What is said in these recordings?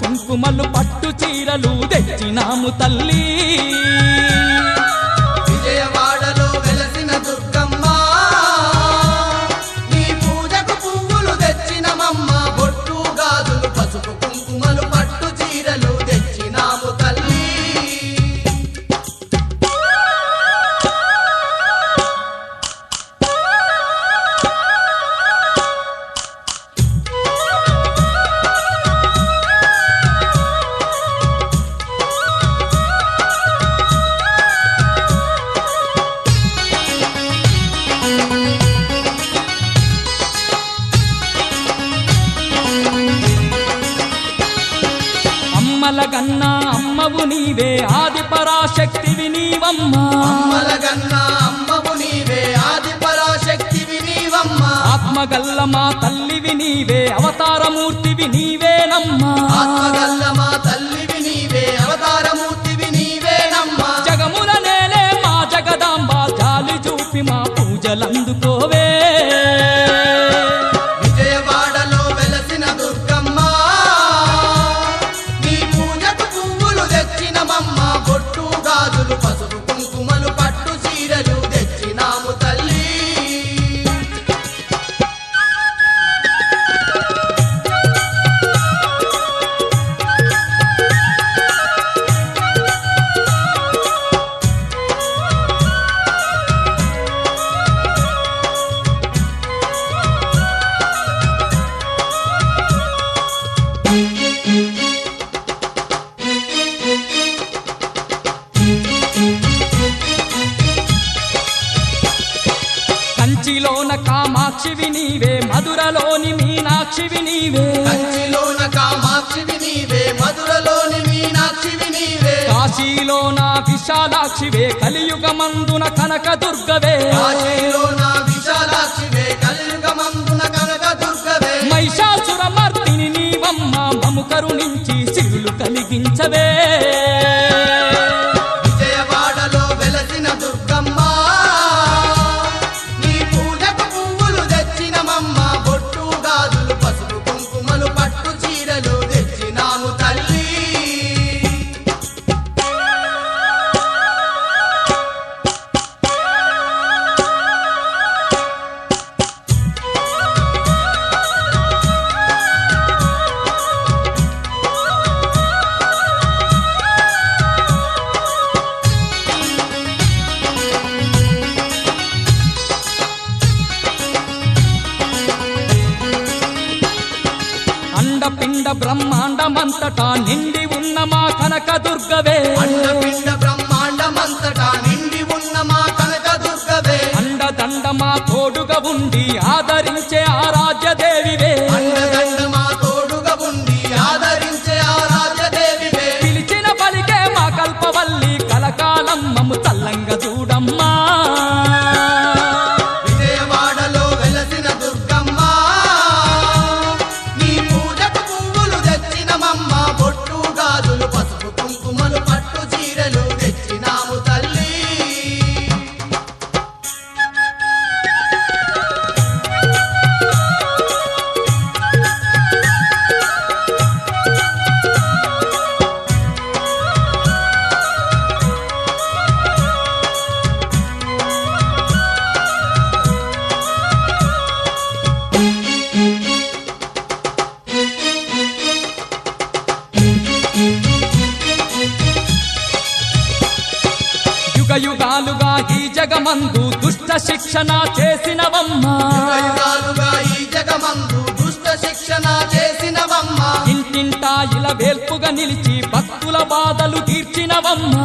కుంకుమలు పట్టు చీరలు తెచ్చినాము తల్లి. నీవే అవతారమూర్తివి నీవే. కనక దుర్గవే. మహిషాసుర మార్తిని నీవమ్మ మము కరుణించి సిరులు కలిగించవే. బ్రహ్మాండమంతటా నిండి ఉన్న మా కనక దుర్గవే అండపిండ బ్రహ్మాండమంతటా నిండి ఉన్న మా కనక దుర్గవే అండదండ మా తోడుగా ఉండి ఆదరించే ఆరాధ్యదే. దుష్ట శిక్షణ చేసినవమ్మా. ఇంటింటా ఇలా వేల్పుగా నిలిచి భక్తుల బాధలు తీర్చినవమ్మా.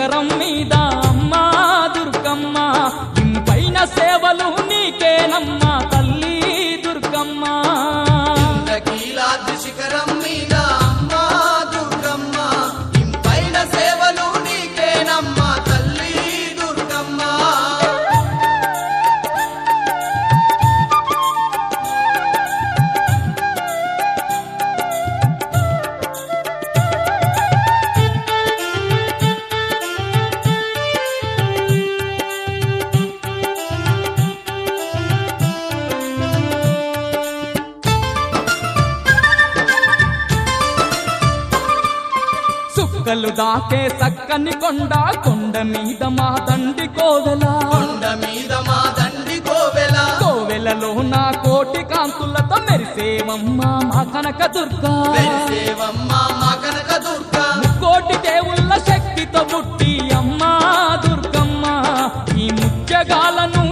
சக்கரம் దాకే చక్కని కొండ కొండ మీద మా తండ్రి కోవెల. కొండ మీద మా తండ్రి కోవెల. కోవెలలో నా కోటి కాంతులతో మెరిసేవమ్మా మా కనక దుర్గా. మెరిసేవమ్మా మా కనక దుర్గా. కోటి దేవుళ్ళ శక్తితో పుట్టి అమ్మా దుర్గమ్మ. ఈ ముత్యగాలను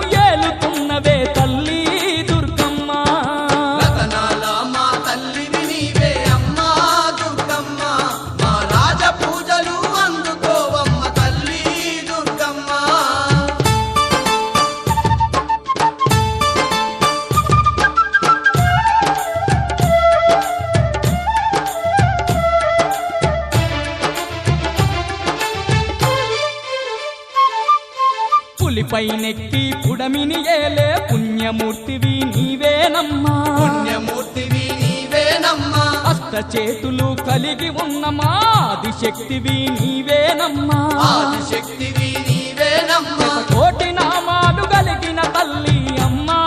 కలిగి ఉన్నమా ఆదిశక్తివి నీవేనమ్మా. ఆదిశక్తివి నీవేనమ్మా. కోటి నామాలు కలిగిన తల్లి అమ్మా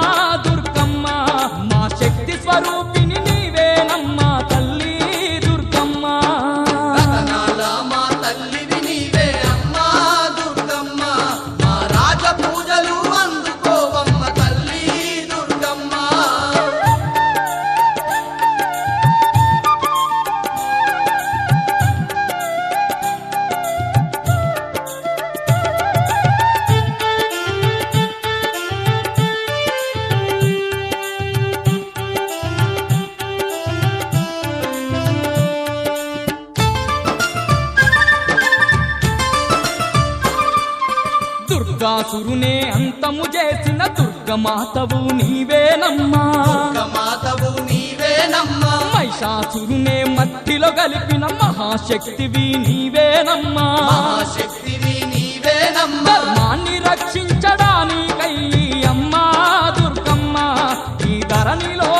దుర్గమ్మ. మా శక్తి స్వరూప దుర్గాసురునే అంతము చేసిన దుర్గమాతవు నీవేనమ్మా. దుర్గమాతవు నీవేనమ్మా. మహిషాసురునే మట్టిలో కలిపిన మహాశక్తివి నీవేనమ్మా. మహాశక్తివి నీవేనమ్మా. ధర్మాన్ని రక్షించడానికై అమ్మా దుర్గమ్మ ఈ ధరణిలో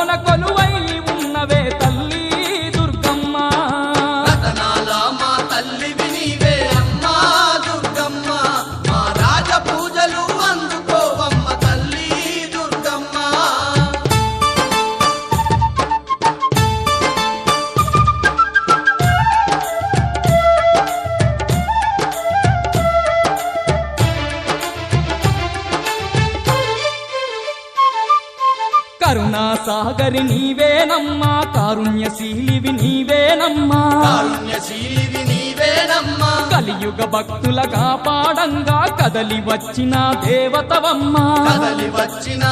భక్తుల కాపాడంగా కదలి వచ్చిన దేవతవమ్మా. కదలి వచ్చినా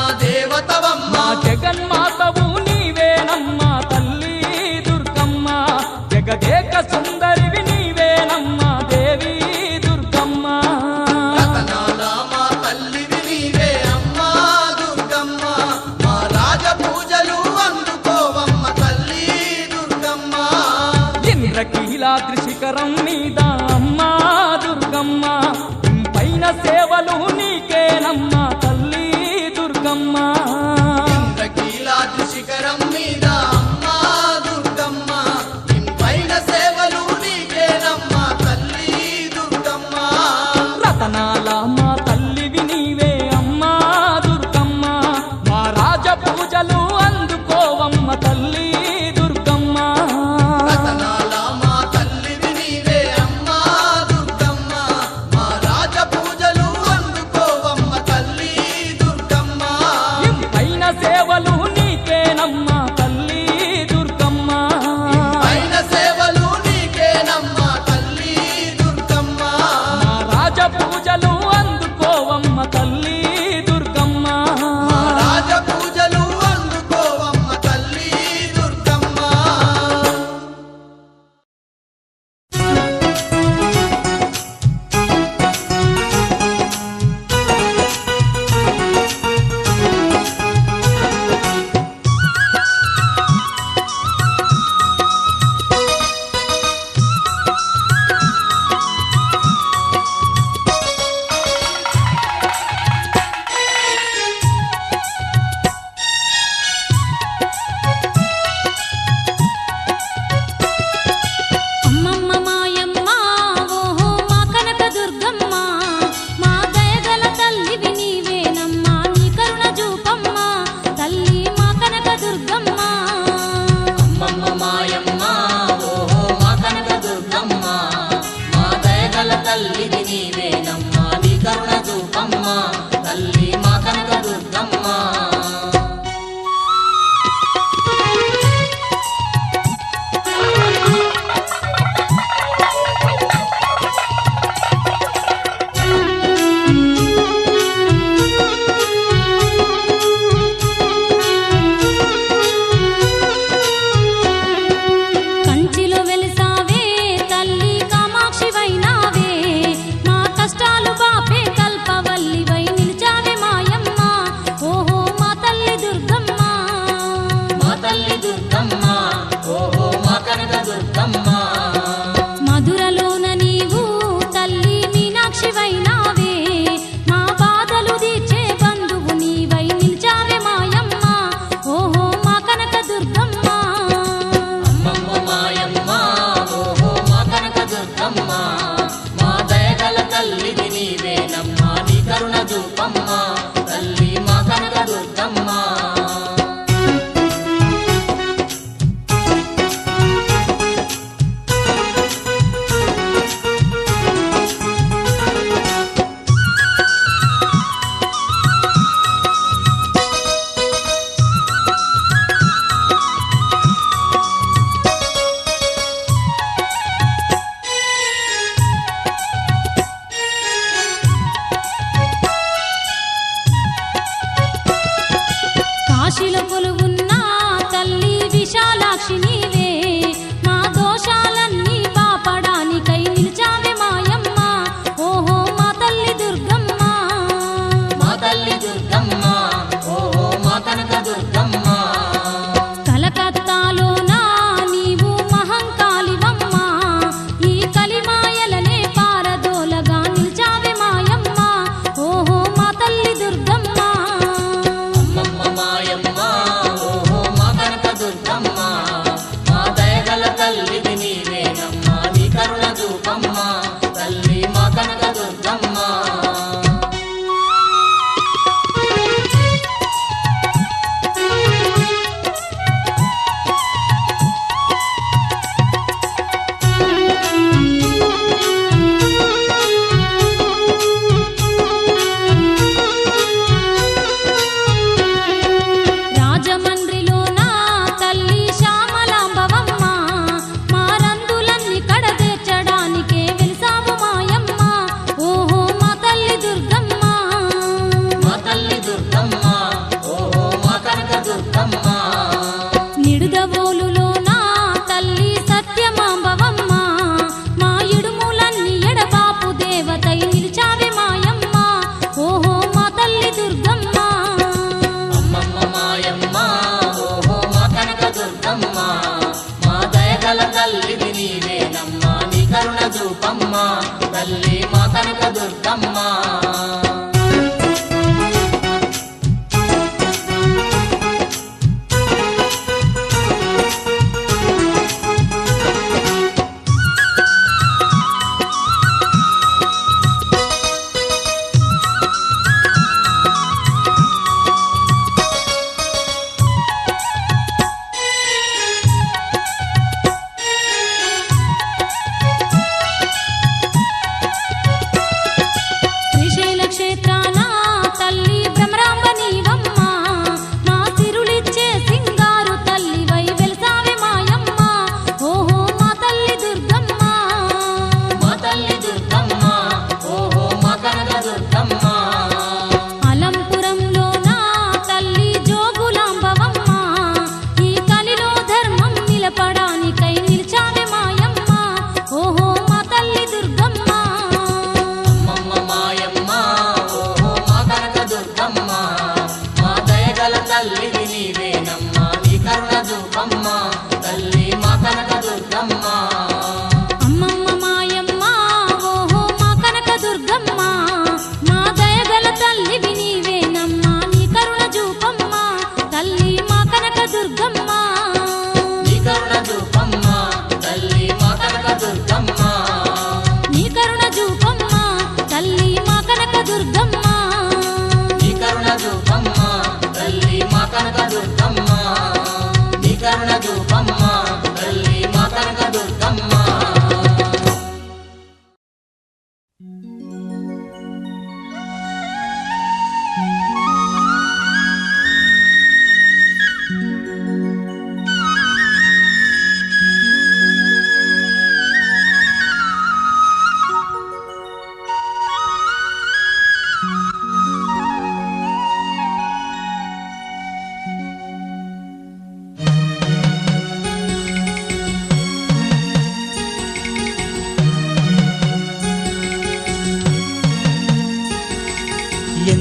పులుపులు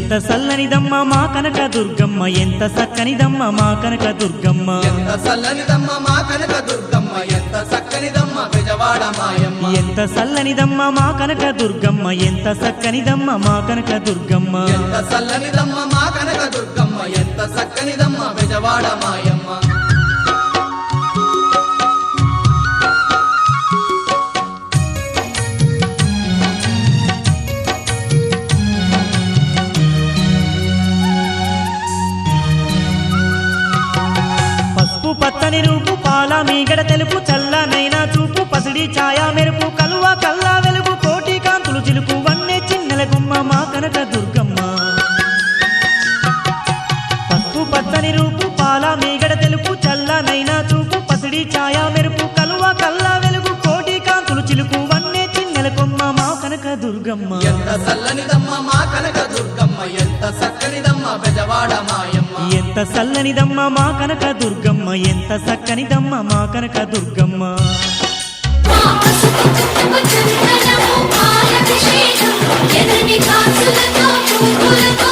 ఎంత సల్లనిదమ్మ మా కనక దుర్గమ్మ? ఎంత సక్కనిదమ్మ మా కనక దుర్గమ్మ? ఎంత చల్లనిదమ్మ మా కనక దుర్గమ్మ? ఎంత చక్కనిదమ్మ బెజవాడ మాయమ్మ? ఎంత సల్లనిదమ్మ మా కనక దుర్గమ్మ? ఎంత సక్కనిదమ్మ మా కనక దుర్గమ్మ? ఎంత చల్లనిదమ్మ మా కనక దుర్గమ్మ? ఎంత చక్కనిదమ్మ బెజవాడ మాయమ్మ? మీగడ తెలుపు చల్లనైనా చూపు పసిడి ఛాయ మెరుపు కలువ కల్లా వెలుగు కోటి కాంతులు చిలుకు వన్నే చిన్నెల గుమ్మ మా కనక దుర్గమ్మ. పసుపు పచ్చని రూపు పాల మీగడ తెలుపు చల్లనైనా చూపు పసిడి ఛాయ మెరుపు కలువ కల్లా వెలుగు కోటి కాంతులు చిలుకు వన్నె చిన్నెల గుమ్మ మా కనక దుర్గమ్మ. ఎంత చల్లనిదమ్మ మా కనక దుర్గమ్మ ఎంత చక్కనిదమ్మ బెజవాడ ఎంత సల్లనిదమ్మ మా కనక దుర్గమ్మ? ఎంత సక్కనిదమ్మ మా కనక దుర్గమ్మ? ఎదుని కాసులతో పువ్వులతో